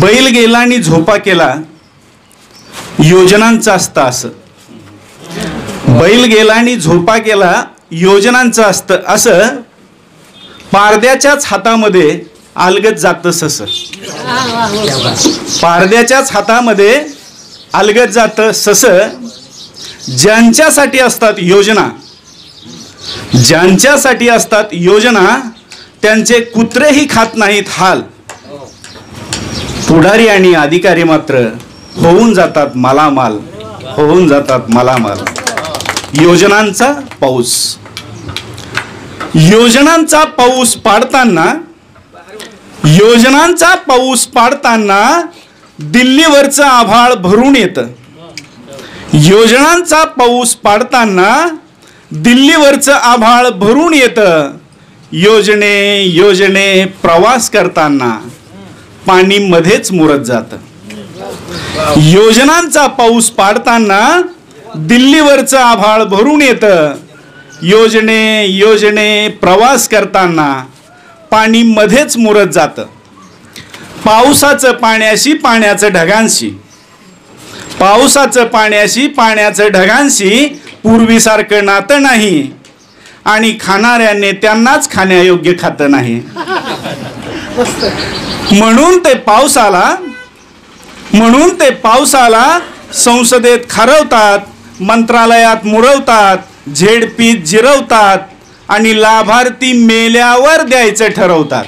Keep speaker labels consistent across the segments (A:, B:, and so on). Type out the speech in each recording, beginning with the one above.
A: बैल गेला आणि झोपा केला योजनांचं असतं असं. बैल गेला आणि झोपा केला योजनांचं असतं असं पारद्याच्याच हातामध्ये अलगत जातं सस. पारद्याच्याच हातामध्ये अलगत जातं सस. ज्यांच्यासाठी असतात योजना ज्यांच्यासाठी असतात योजना त्यांचे कुत्रेही खात नाहीत हाल. पुढारी आणि अधिकारी मात्र होऊन जातात मालामाल होऊन जातात मालामाल. योजनांचा पाऊस. योजनांचा पाऊस पाडताना योजनांचा पाऊस पाडताना दिल्लीवरचं आभाळ भरून येतं. योजनांचा पाऊस पाडताना दिल्लीवरचं आभाळ भरून येतं. योजने योजने प्रवास करताना. पाणी मध्येच मुरत जातं. योजनांचा पाऊस पाडताना दिल्लीवरचं आभाळ भरून येतं. योजने योजने प्रवास करताना पाणी मध्येच मुरत जातं. पावसाचं पाण्याशी पाण्याचं ढगांशी. पावसाचं पाण्याशी पाण्याचं ढगांशी पूर्वीसारखं नातं नाही. आणि खाणाऱ्या नेत्यांनाच खाण्यायोग्य खातं नाही. म्हणून ते पावसाला म्हणून ते पावसाला संसदेत खारवतात मंत्रालयात मुरवतात झेडपीत जिरवतात आणि लाभार्थी मेल्यावर द्यायचं ठरवतात.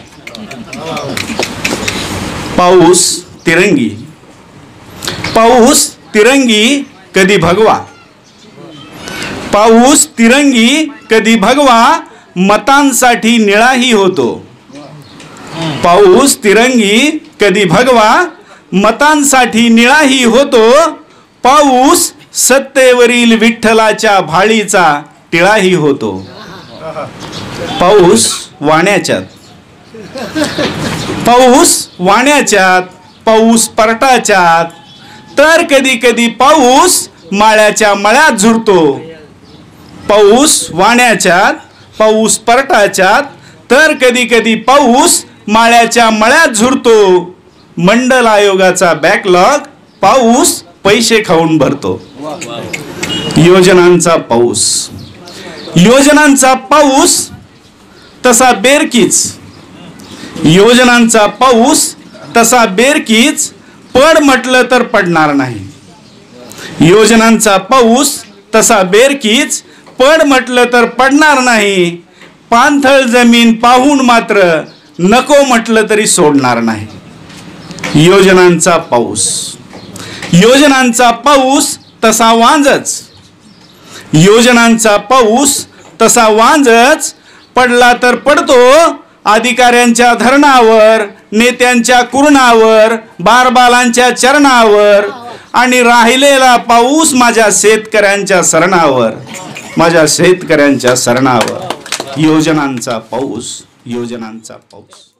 A: पाऊस तिरंगी. पाऊस तिरंगी कधी भगवा. पाऊस तिरंगी कधी भगवा मतांसाठी निळाही होतो. पाऊस तिरंगी कधी भगवा मतांसाठी निळाही होतो. पाऊस सत्तेवरील विठ्ठलाच्या भाळीचा टिळाही होतो. पाऊस वाण्याच्यात. पाऊस वाण्याच्यात पाऊस परटाच्यात तर कधी कधी पाऊस माळ्याच्या मळ्यात झुरतो. पाऊस वाण्याच्यात पाऊस परटाच्यात तर कधी कधी पाऊस माळ्याच्या मळ्यात झुरतो. मंडल आयोगाचा बॅकलॉग पाऊस पैसे खाऊन भरतो. योजनांचा पाऊस. योजनांचा पाऊस तसा बेरकीच. योजनांचा पाऊस तसा बेरकीच पड म्हटलं तर पडणार नाही. योजनांचा पाऊस तसा बेरकीच पड म्हटलं तर पडणार नाही. पाणथळ जमीन पाहून मात्र नको म्हटलं तरी सोडणार नाही. योजनांचा पाऊस. योजनांचा पाऊस तसा वांजच. योजनांचा पाऊस तसा वांजच. पडला तर पडतो अधिकाऱ्यांच्या धरणावर नेत्यांच्या कुरणावर बारबालांच्या चरणावर आणि राहिलेला पाऊस माझ्या शेतकऱ्यांच्या सरणावर माझ्या शेतकऱ्यांच्या सरणावर योजनांचा पाऊस. योजनांचा पाऊस.